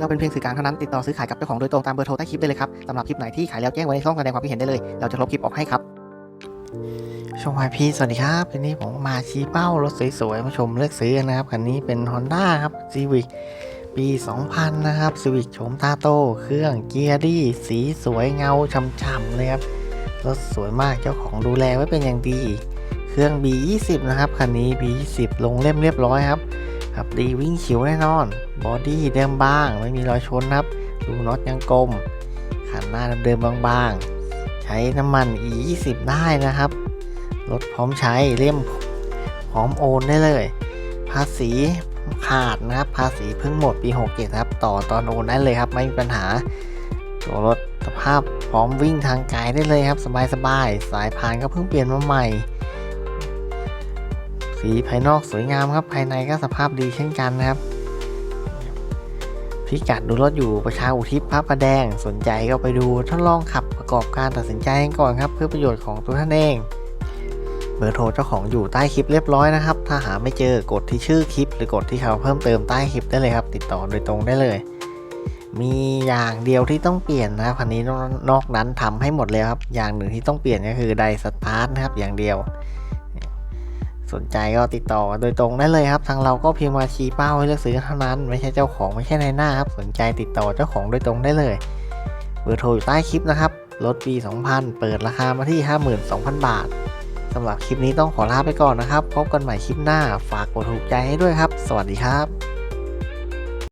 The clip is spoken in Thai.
เราเป็นเพียงสื่อกลางเท่านั้นติดต่อซื้อขายกับเจ้าของโดยตรงตามเบอร์โทรใต้คลิปได้เลยครับสำหรับคลิปไหนที่ขายแล้วแจ้งไว้ในช่องแสดงความคิดเห็นได้เลย เราจะลบคลิปออกให้ครับชมวายพีสวัสดีครับวันนี้ผมมาชี้เป้ารถสวยๆมาชมเลือกซื้อนนะครับคันนี้เป็น Honda ครับ Civic ปี 2000 นะครับ Civic โฉมตาโต เครื่องเกียร์ดีสีสวยเงาช่ำๆเลยครับรถสวยมากเจ้าของดูแลไว้เป็นอย่างดี เครื่อง B20 นะครับคันนี้ B20 ลงเล่มเรียบร้อยครับ ขับดีวิ่งฉิวแน่นอน บอดี้เดิมบาง ไม่มีรอยชนครับดูน็อตยังกลมขันหน้าเดิมๆบางๆ ใช้น้ำมัน E20 ได้นะครับรถพร้อมใช้เล่มพร้อมโอนได้เลย ภาษีขาดนะครับ ภาษีเพิ่งหมดปี 67 ครับ ต่อตอนโอนได้เลยครับ ไม่มีปัญหา ตัวรถสภาพพร้อมวิ่งทางไกลได้เลยครับ สบายๆสายพานก็เพิ่งเปลี่ยนมาใหม่ สีภายนอกสวยงามครับ ภายในก็สภาพดีเช่นกันนะครับ พิกัดดูรถอยู่ประชาอุทิศพระประแดง สนใจก็ไปดูทดลองขับประกอบการตัดสินใจกันก่อนครับ เพื่อประโยชน์ของตัวท่านเอง เบอร์โทรเจ้าของอยู่ใต้คลิปเรียบร้อยนะครับ ถ้าหาไม่เจอกดที่ชื่อคลิป หรือกดที่เขาเพิ่มเติมใต้คลิปได้เลยครับ ติดต่อโดยตรงได้เลย มีอย่างเดียวที่ต้องเปลี่ยนนะคันนี้นอกนั้นทำให้หมดเลยครับ อย่างหนึ่งที่ต้องเปลี่ยนก็คือไดสตาร์ทนะครับอย่างเดียว สนใจก็ติดต่อโดยตรงได้เลยครับ ทางเราก็เพียงมาชี้เป้าให้เลือกซื้อเท่านั้น ไม่ใช่เจ้าของไม่ใช่ในหน้าครับ สนใจติดต่อเจ้าของโดยตรงได้เลย เบอร์โทรอยู่ใต้คลิปนะครับรถปี 2000 เปิดราคามาที่ 52,000 บาทสำหรับคลิปนี้ต้องขอลาไปก่อนนะครับ พบกันใหม่คลิปหน้า ฝากกดถูกใจให้ด้วยครับ สวัสดีครับ